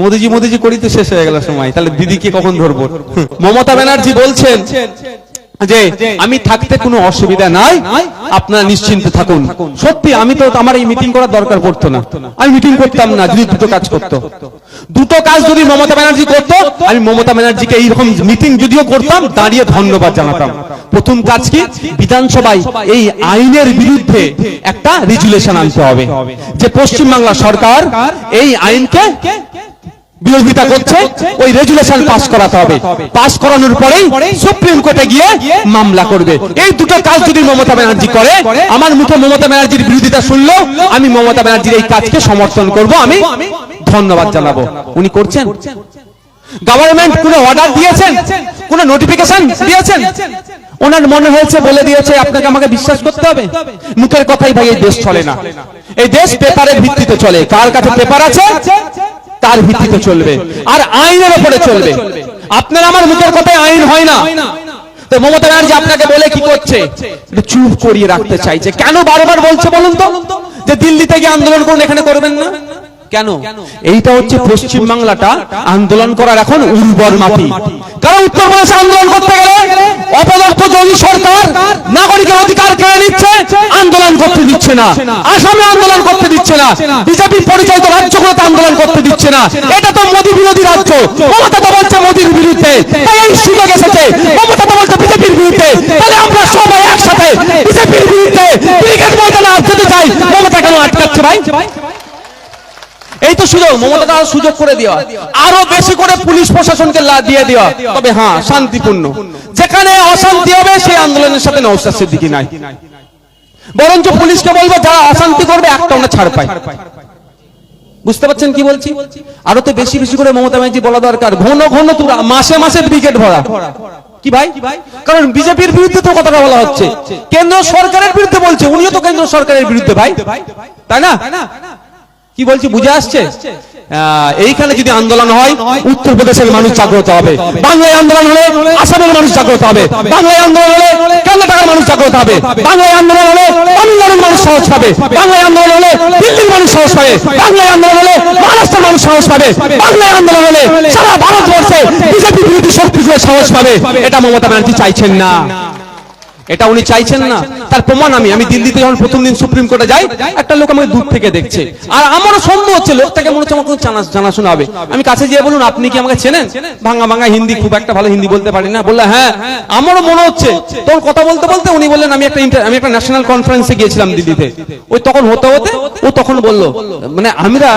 মোদিজি মোদিজি করি তো শেষ হয়ে গেল সময়। তাহলে দিদিকে কখন ধরবো? মমতা ব্যানার্জি বলছেন যে, আমি থাকতে কোনো অসুবিধা নাই। আপনারা নিশ্চিন্ত থাকুন। সত্যি, আমি তো আমার এই মিটিং করার দরকার পড়তো না। আমি মিটিং করতাম না, যদি দুটো কাজ করতো। দুটো কাজ যদি মমতা ব্যানার্জি করতো, আমি মমতা ব্যানার্জিকে এইরকম মিটিং যদিও করতাম, দাঁড়িয়ে ধন্যবাদ জানাতাম। প্রথম কাজ কি? বিধানসভায় এই আইনের বিরুদ্ধে একটা রেজুলেশন আনতে হবে, যে পশ্চিমবাংলা সরকার এই আইনকে বিরোধিতা করছে ওই রেজুলেশন পাস করাতে হবে। পাস করানোর পরেই সুপ্রিম কোর্টে গিয়ে মামলা করবে। এই দুটো কাজ যদি মমতা ব্যানার্জি করে আমার মুখে মমতা ব্যানার্জির বিরোধিতা শুনলো আমি মমতা ব্যানার্জির এই কাজকে সমর্থন করব আমি ধন্যবাদ জানাব। উনি করছেন? গভর্নমেন্ট কোনো অর্ডার দিয়েছেন? কোনো নোটিফিকেশন দিয়েছেন? ওনার মনে হয়েছে বলে দিয়েছে আপনাকে আমাকে বিশ্বাস করতে হবে। মুখের কথাই ভাই এই দেশ চলে না। এই দেশ পেপারের ভিত্তিতে চলে। কার কাছে পেপার আছে? তার ভিত্তিতে চলবে। আর আইনের উপরে চলবে। আপনার আমার মুখের কথায় আইন হয় না। তো মমতা ব্যানার্জি আপনাকে বলে কি করছে? চুপ করিয়ে রাখতে চাইছে। কেন বারবার বলছে বলুন তো? যে দিল্লিতে গিয়ে আন্দোলন করুন এখানে করবেন না? কেন? এইটা হচ্ছে পশ্চিম বাংলাটা আন্দোলন করার এখন উর্বর মাটি। কারণ উত্তরপ্রদেশে আন্দোলন করতে গেলে অপদক্ষ যোগী সরকার নাগরিকের অধিকার কেড়ে নিচ্ছে করতে দিচ্ছে না। আসামে আন্দোলন করতে দিচ্ছে না। বিজেপি পরিচালিত রাজ্যগুলোতে আন্দোলন করতে দিচ্ছে না। এটা তো মোদী বিরোধী রাজ্য। মমতা তো বলছে মোদীর বিরুদ্ধে। তাই এই সুযোগ এসেছে। মমতা তো বলছে বিজেপির বিরুদ্ধে। তাহলে আমরা সবাই একসাথে বিজেপির বিরুদ্ধে ক্রিকেট ময়দানে আসতে চাই। মমতা কেন আটকাচ্ছে ভাই? এই তো সুযোগ। মমতা আরও সুযোগ করে দেওয়া। আরও বেশি করে পুলিশ প্রশাসনকে লা- দিয়ে দেওয়া। তবে হ্যাঁ শান্তিপূর্ণ। যেখানে অশান্তি হবে সেই আন্দোলনের সাথে নৌসাদ সিদ্দিকি নাই। বরঞ্চ পুলিশকে বলব, যারা অশান্তি করবে, একটা আমরা ছাড় পাই। বুঝতে পারছেন কি বলছি? আরও তো বেশি বেশি করে মমতা ব্যানার্জি বলা দরকার। ঘন ঘন তোরা মাসে মাসে ব্রিগেড ভরা। কি ভাই? কারণ বিজেপির বিরুদ্ধে তো কথাটা বলা হচ্ছে। কেন্দ্র সরকারের বিরুদ্ধে বলছে, উনিও তো কেন্দ্র সরকারের বিরুদ্ধে ভাই। তাই না? কি বলছি, বুঝে আসছে? এইখানে যদি আন্দোলন হয়, উত্তরপ্রদেশের মানুষ জাগ্রত হবে। বাংলায় আন্দোলন হলে আসামের মানুষ জাগ্রত হবে। বাংলায় আন্দোলন হলে কর্ণাটকের মানুষ জাগ্রত হবে। বাংলায় আন্দোলন মানুষ সাহস পাবে। বাংলায় আন্দোলন হলে দিল্লির মানুষ সাহস পাবে। বাংলায় আন্দোলন হলে মহারাষ্ট্রের মানুষ সাহস পাবে। বাংলায় আন্দোলন হলে সারা ভারতবর্ষে বিজেপি বিরোধী শক্তিগুলো সাহস পাবে। এটা মমতা ব্যানার্জি চাইছেন না। এটা উনি চাইছেন না। তার প্রমাণ আমি। আমি দিল্লিতে যখন প্রথম দিন সুপ্রিম কোর্টে যাই, একটা লোক আমাকে দূর থেকে দেখছে। আর আমারও সন্দেহ হচ্ছে, লোকটাকে মনে হচ্ছে আমার কোনো জানা জানাশোনা হবে। আমি কাছে গিয়ে বলুন, আপনি কি আমাকে চেনেন? ভাঙা ভাঙা হিন্দি, খুব একটা ভালো হিন্দি বলতে পারি না। বললে হ্যাঁ। আমারও মনে হচ্ছে। তখন কথা বলতে বলতে উনি বললেন, আমি একটা আমি একটা ন্যাশনাল কনফারেন্সে গিয়েছিলাম দিল্লিতে। ওই তখন হতে হতে ও তখন বলল মানে আমরা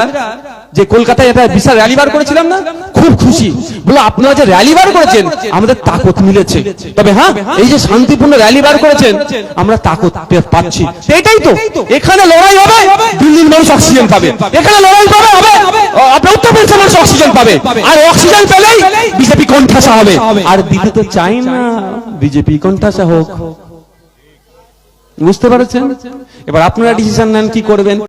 যে কলকাতায় একটা বিশাল র্যালি বার করেছিলাম না, খুব খুশি। বলে আপনারা যে র্যালি বার করেছেন, আমাদের তাকত মিলেছে। তবে হ্যাঁ এই যে শান্তিপূর্ণ র্যালি বার করেছেন, আমরা তাকত পাচ্ছি। এটাই তো। এখানে লড়াই হবে, দিল্লির মানুষ অক্সিজেন পাবে। এখানে লড়াই পাবে হবে। আপনার উত্তরপ্রদেশের মানুষ অক্সিজেন পাবে। আর অক্সিজেন পেলেই বিজেপি কণ্ঠাসা হবে। আর দিদি তো চাই না বিজেপি কণ্ঠাসা হোক। বুঝতে পারছেন? এবার আপনারা ডিসিশন নেন কি করবেন।